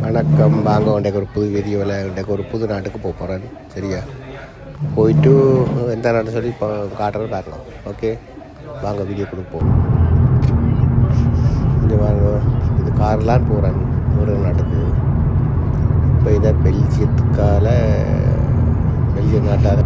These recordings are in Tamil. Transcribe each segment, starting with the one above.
வணக்கம். வாங்க உண்டைக்கு ஒரு புது வீடியோவில் இன்றைக்கு ஒரு புது நாட்டுக்கு போக போகிறேன் சரியா? போயிட்டு எந்த நாட்டு சொல்லி இப்போ காட்டுறது பார்க்கலாம். ஓகே? வாங்க வீடியோ கொடுப்போம் இங்கே வாங்க இது கார்லாம் போகிறேன் ஒரு நாட்டுக்கு. இப்போ இதை பெல்ஜியத்துக்கால பெல்ஜியம் நாட்டால்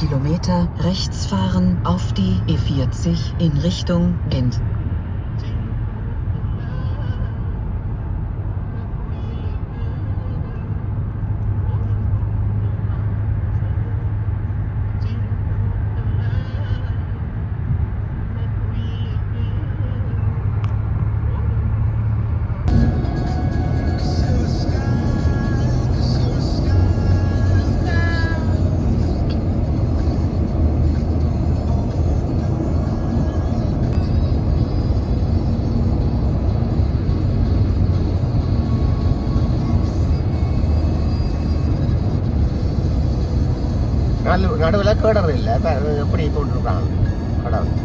Kilometer rechts fahren auf die E40 in Richtung Gent. நடுவில் கேடர் இல்லை. இப்போ எப்படி போட்டுருக்காங்க? கடவுள்.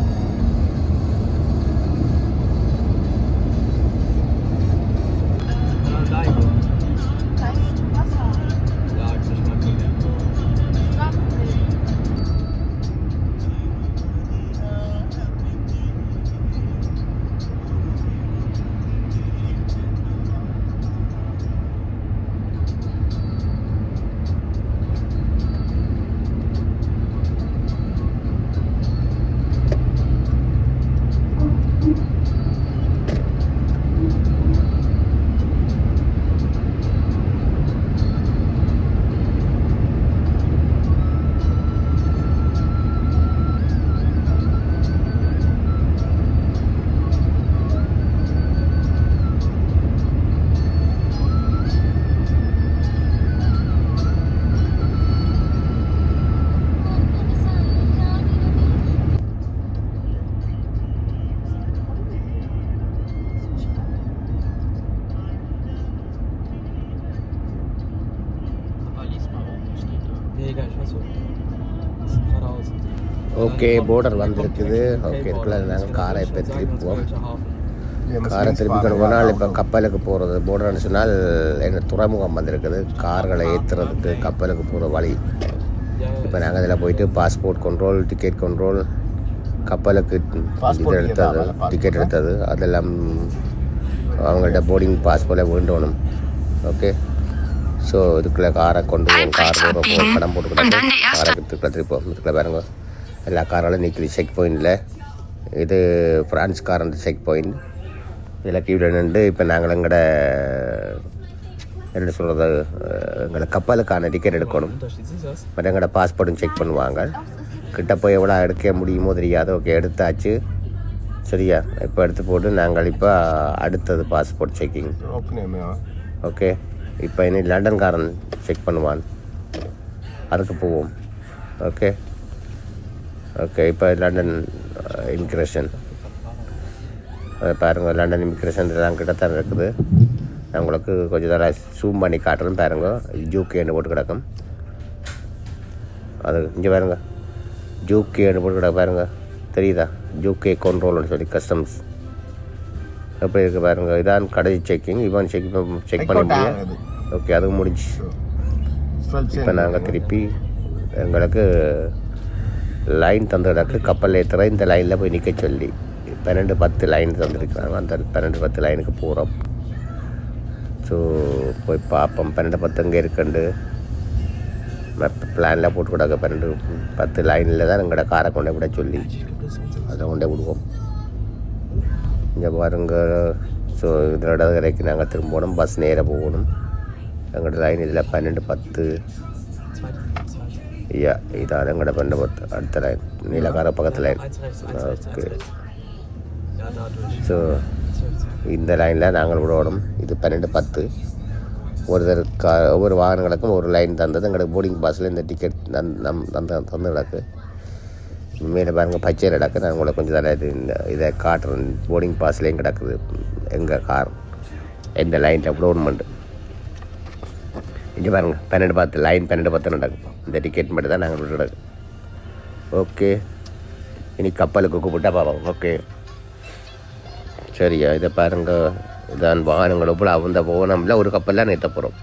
ஓகே போர்டர் வந்திருக்குது. ஓகே இதுக்குள்ள நாங்கள் காரை இப்போ திருப்புவோம் காரை திருப்பிக்கணும் போனால் இப்போ கப்பலுக்கு போகிறது போர்டர்னு சொன்னால் என்ன துறைமுகம் வந்திருக்குது. கார்களை ஏற்றுறதுக்கு கப்பலுக்கு போகிற வழி. இப்போ நாங்கள் அதில் போயிட்டு பாஸ்போர்ட் கண்ட்ரோல் டிக்கெட் கண்ட்ரோல் கப்பலுக்கு இது எடுத்தது டிக்கெட் எடுத்தது. அதெல்லாம் அவங்கள்ட்ட போர்டிங் பாஸ் போல வேண்டணும். ஓகே ஸோ இதுக்குள்ளே காரை கொண்டு போவோம். கார் போகிறோம் படம் போட்டு கிடக்கும் காரை இதுக்குள்ளே திருப்போம் இதுக்குள்ளே பாருங்க. எல்லா காரெல்லாம் நிற்குது செக் பாயிண்டில் இது ஃப்ரான்ஸ் காரன் செக் பாயிண்ட் இதில் கீழே நின்று இப்போ நாங்கள் எங்களோட என்ன சொல்கிறது எங்களை கப்பலுக்கான டிக்கெட் எடுக்கணும்? பட் எங்களோட பாஸ்போர்ட்டும் செக் பண்ணுவாங்க. கிட்ட போய் எவ்வளோ எடுக்க முடியுமோ தெரியாது. ஓகே எடுத்தாச்சு. சரியா? இப்போ எடுத்து போட்டு நாங்கள் இப்போ அடுத்தது பாஸ்போர்ட் செக்கிங் ஓகே இப்போ இனி லண்டன்காரன் செக் பண்ணுவான். அதுக்கு போவோம். ஓகே ஓகே இப்போ லண்டன் இமிக்ரேஷன் பாருங்க லண்டன் இமிக்ரேஷன் எல்லாம் கிட்ட தான் இருக்குது. நான் உங்களுக்கு கொஞ்சம் தர ஜூம் பண்ணி காட்டுறேன் பாருங்க. ஜூகேன்னு போட்டு கிடக்கும். அது இங்கே பாருங்க. ஜூகேன்னு போட்டு கிடக்கு பாருங்க. தெரியுதா? ஜூகே கண்ட்ரோல்னு சொல்லி கஸ்டம்ஸ் எப்படி இருக்கு பாருங்க? இதான் கடைசி செக்கிங் இவன் செக் செக் பண்ண முடியும் ஓகே அது முடிஞ்சு இப்போ நாங்கள் திருப்பி எங்களுக்கு லைன் தந்ததுக்கு கப்பல் ஏற்றுற இந்த லைனில் போய் நிற்க சொல்லி. பன்னெண்டு பத்து லைன் தந்துருக்குறாங்க. அந்த பன்னெண்டு பத்து லைனுக்கு போகிறோம் ஸோ போய் பார்ப்போம். பன்னெண்டு பத்து அங்கே இருக்குண்டு. பிளானில் போட்டு கொடுக்க பன்னெண்டு பத்து லைனில் தான் எங்களோட காரை கொண்டே விட சொல்லி. அதை கொண்டே விடுவோம். இங்கே பாருங்க. ஸோ இதோட வரைக்கும் நாங்கள் திரும்பணும். பஸ் நேராக போகணும். எங்களோட லைன் இதில் பன்னெண்டு பத்து ஐயா இதான் எங்களோட பன்னெண்டு அடுத்த லைன் நீலக்கார பக்கத்து லைன் ஸோ இந்த லைனில் நாங்கள் விடணும் இது பன்னெண்டு பத்து. ஒருத்தர் கா ஒவ்வொரு வாகனங்களுக்கும் ஒரு லைன் தந்தது. எங்களுக்கு போர்டிங் பாஸில் இந்த டிக்கெட் நம் நம் தந்த தந்து கிடக்கு. மேலே பாருங்கள் பச்சை கிடக்கு நான் உங்களை கொஞ்சம் தலை இது இந்த இதை காட்டுறேன். போர்டிங் பாஸ்லேயும் கிடக்குது. எங்கள் கார். எந்த லைனில் விடணுமெண்டு இங்கே பாருங்கள் பன்னெண்டு பத்து லைன் பன்னெண்டு பத்து நடக்கும். இந்த டிக்கெட் மட்டும் தான் நாங்கள் விட்டுறது ஓகே இனி கப்பலுக்கு கூப்பிட்டா பார்ப்போம் ஓகே சரியா இதை பாருங்கள் இதான் வாகனங்கள். இவ்வளோ அந்த போனோம்ல ஒரு கப்பல்லாம் நிறுத்த போகிறோம்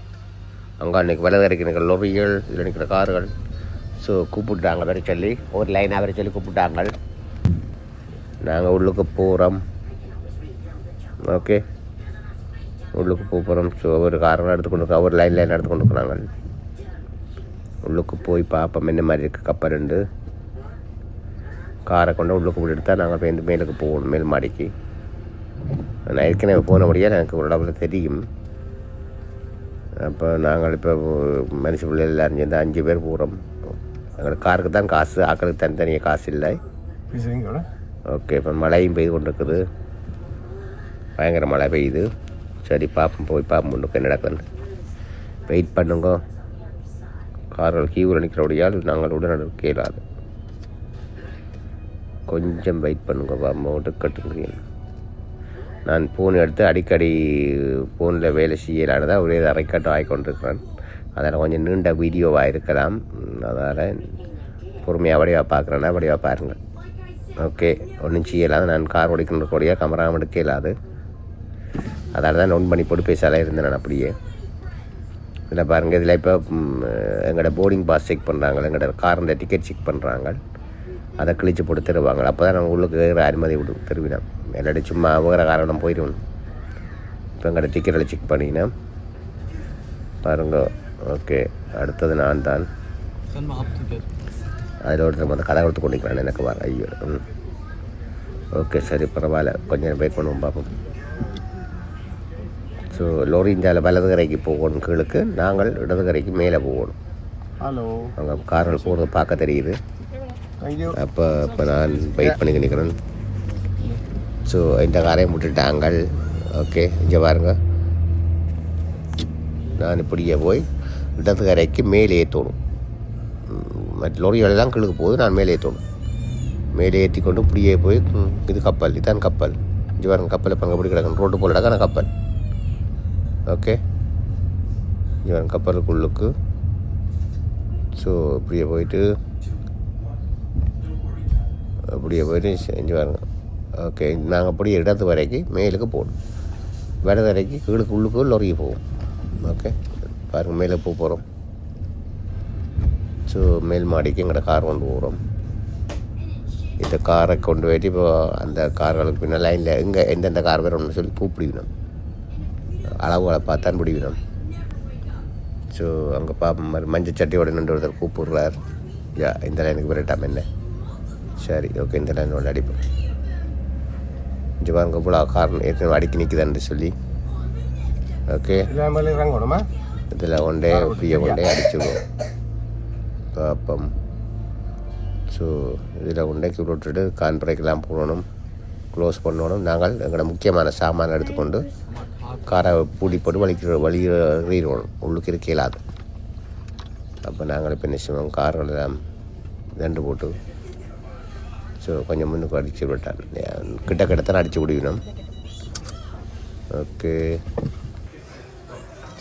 அங்கே அன்றைக்கி விலை இருக்கிற லொரிகள் இதில் நிற்கிற கார்கள். ஸோ கூப்பிட்டாங்க வர சொல்லி ஒரு லைனாக வர சொல்லி கூப்பிட்டாங்க நாங்கள் உள்ளுக்கு போகிறோம் ஓகே உள்ளுக்கு போக போகிறோம் ஸோ ஒரு காரணம் எடுத்து கொண்டு ஒரு லைன் லைன் எடுத்து கொண்டு இருக்கிறாங்க உள்ளுக்கு போய் பார்ப்போம் என்ன மாதிரி இருக்குது கப்பல் ரெண்டு. காரை கொண்டு உள்ளுக்கு போட்டு எடுத்தால் நாங்கள் போய் மேலுக்கு போகணும் மேல் மாடிக்கு. நான் ஏற்கனவே போனபடியாக எனக்கு ஒரு இடத்துல தெரியும். அப்போ நாங்கள் இப்போ மனுஷ பிள்ளைகள் எல்லாரும் சேர்ந்து அஞ்சு பேர் போகிறோம் எங்களுக்கு காருக்கு தான் காசு ஆக்களுக்கு தனித்தனியாக காசு இல்லை. ஓகே இப்போ மழையும் பெய்து கொண்டு இருக்குது பயங்கர மழை பெய்யுது. சரி பார்ப்போம் போய் பார்ப்போம் முன்னுக்கு என்ன நடக்குதுன்னு. வெயிட் பண்ணுங்க. கார்கள் கீவில் நிற்கிறபடியால் நாங்கள் உடனே கேளாது. கொஞ்சம் வெயிட் பண்ணுங்க பாம்போட்டு கட்டுங்கிறீங்க நான் ஃபோன் எடுத்து அடிக்கடி ஃபோனில் வேலை செய்யலானதான் ஒரே அரைக்கட்டம் ஆகி கொண்டிருக்கிறேன் அதில் கொஞ்சம் நீண்ட வீடியோவாக இருக்கலாம். அதால் பொறுமையாக வடிவாக பார்க்குறேன்னா வடிவாக பாருங்கள். ஓகே ஒன்றும் செய்யலாம் நான் கார் ஓடிக்கின்ற கூடிய கேமரா எடுக்க இயலாது அதால் தான் நோன் பண்ணி போட்டு பேசாலே இருந்தேன் நான் அப்படியே. இதில் பாருங்கள் இதில் இப்போ எங்களோட போர்டிங் பாஸ் செக் பண்ணுறாங்க எங்களோட காரில் டிக்கெட் செக் பண்ணுறாங்க அதை கிழிச்சு போட்டு தருவாங்க அப்போ தான் நம்ம உள்ளுக்கு வேறு அனுமதி விடு தருவினோம் இல்லாட்டி சும்மா வேறு காரணம் போயிடுவோம் இப்போ எங்களோட டிக்கெட்டில் செக் பண்ணினேன். பாருங்க ஓகே அடுத்தது நான் தான். அதில் ஒருத்தர் வந்து கதை கொடுத்து கொண்டிருக்கிறான் எனக்கு வர ஐயோ ம். ஓகே சரி பரவாயில்ல. கொஞ்சம் நேரம் வெயிட் பண்ணுவோம் பார்ப்போம். ஸோ லோரி இந்தியாவில் வலது கரைக்கு போகணும் கீழுக்கு. நாங்கள் இடது கரைக்கு மேலே போகணும் ஹலோ. அங்கே கார்கள் போகிறது பார்க்க தெரியுது. அப்போ இப்போ நான் வெயிட் பண்ணி நிற்கிறேன் ஸோ இந்த காரையும் விட்டுட்டாங்க ஓகே இங்கே பாருங்க. நான் இப்படியே போய் இடது கரைக்கு மேலே ஏற்றணும் மற்ற லொரிகள் எல்லாம் கிழக்கு போகுது நான் மேலே ஏற்றணும் மேலே ஏற்றி கொண்டு இப்படியே போய் இது கப்பல் இதுதான் கப்பல். இங்கே பாருங்க கப்பல் இப்போ அங்கே எப்படி கிடக்கணும் ரோட்டு போல் கிடக்கான கப்பல். ஓகே இவன் கப்பலுக்குள்ளுக்கு ஸோ இப்படியே போயிட்டு அப்படியே போயிட்டு செஞ்சு பாருங்க. ஓகே நாங்கள் அப்படியே இடத்து வரைக்கும் மேலுக்கு போகணும். வடது வரைக்கும் கீழுக்கு உள்ளுக்கு லொறிக்கு போவோம். ஓகே பாருங்கள் மேலே போக போகிறோம் ஸோ மேல் மாடிக்கு எங்களோட கார் கொண்டு போகிறோம் இந்த காரை கொண்டு போயிட்டு இப்போ அந்த கார்களுக்கு பின்னால் லைனில் எங்கே எந்தெந்த கார் வேணும்னு சொல்லி கூப்பிடுவினோம் அளவுகளை பார்த்தான் பிடிவினோம் ஸோ அங்கே பார்ப்போம் மாதிரி மஞ்சள் சட்டியோட நின்று ஒருத்தர் கூப்பிடுறார். யா இந்த லைனுக்கு வரட்டாம் என்ன? சரி ஓகே இந்த லைன் ஒன்று அடிப்போம். இங்கே பாருங்க இவ்வளோ கார் ஏற்கனவே அடிக்கி நிற்குதான்னு சொல்லி. ஓகே இதில் ஒன்றே பிய கொண்டே அடிச்சுடுவோம் பார்ப்போம் ஸோ இதில் கொண்டே கீழ் விட்டுட்டு கான் பிரேக்கெல்லாம் போடணும். க்ளோஸ் பண்ணணும். நாங்கள் எங்களோட முக்கியமான சாமான் எடுத்துக்கொண்டு காரை பூடி போட்டு வலிக்கிற வழி உள்ளுக்கு இருக்க இயலாது. அப்போ நாங்கள் இப்போ என்ன செய்வோம்? காரெல்லாம் தண்டு போட்டு ஸோ கொஞ்சம் முன்னுக்கு அடித்து விட்டான் கிட்ட கிட்டத்தான் அடித்து விடுவினோம் ஓகே.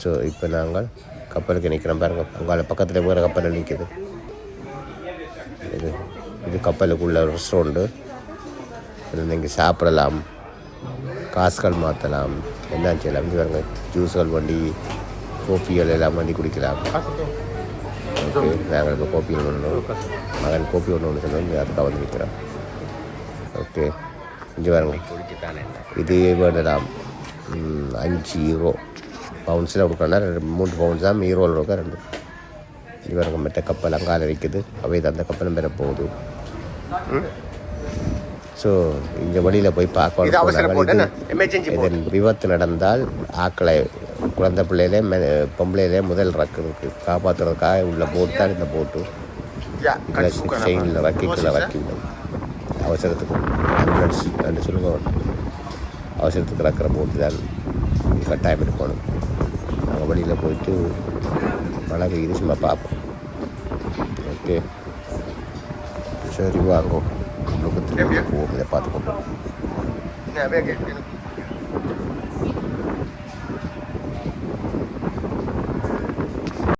ஸோ இப்போ நாங்கள் கப்பலுக்கு நிற்கிறோம் பாருங்கள் அங்கால பக்கத்தில் வேறு கப்பலில் நிற்கிது இது இது கப்பலுக்குள்ள ரெஸ்டாரண்ட்டு இதில் நீங்கள் சாப்பிடலாம். காசுகள் மாற்றலாம் என்ன செய்யலாம் இங்கே பாருங்க ஜூஸ்கள் வண்டி கோப்பிகள் எல்லாம் வண்டி குடிக்கலாம். ஓகே நாங்கள் இப்போ கோப்பி ஒன்று மகன் கோப்பி ஒன்று ஒன்று சொன்னோம் அதுக்காக வந்து நிற்கிறோம் ஓகே இங்கே பாருங்க. இது வேண்டலாம் அஞ்சு ஹீரோ பவுன்ஸில் கொடுக்கணும் ரெண்டு மூணு பவுன்ஸ் தான் ஹீரோவில் இருக்க ரெண்டு. இவருக்கு மற்ற கப்பல் அங்கால வைக்குது. அவை அந்த கப்பலும் பெற போகுது. ஸோ இந்த வழியில் போய் போட்டு? பார்க்கணும். இதன் விபத்து நடந்தால் ஆக்களை குழந்தை பிள்ளையிலே மெ- பொம்பளையிலே முதல் ரக்குறதுக்கு காப்பாற்றுறதுக்காக உள்ள போட் தான் இந்த போட்டு இதில் செயினில் ரக்கி விடும் அவசரத்துக்கு ஆம்புலன்ஸ் ரெண்டு சொல்லுங்க. அவசரத்துக்கு ரக்கிற போட்டு தான் கட்டாயம் இருக்கணும் நாங்கள் வெளியில் போயிட்டு மழை பெய்யுது சும்மா பார்ப்போம். ஓகே சரி வாங்கோ. திரும்பி போவோம் இதை habis ke?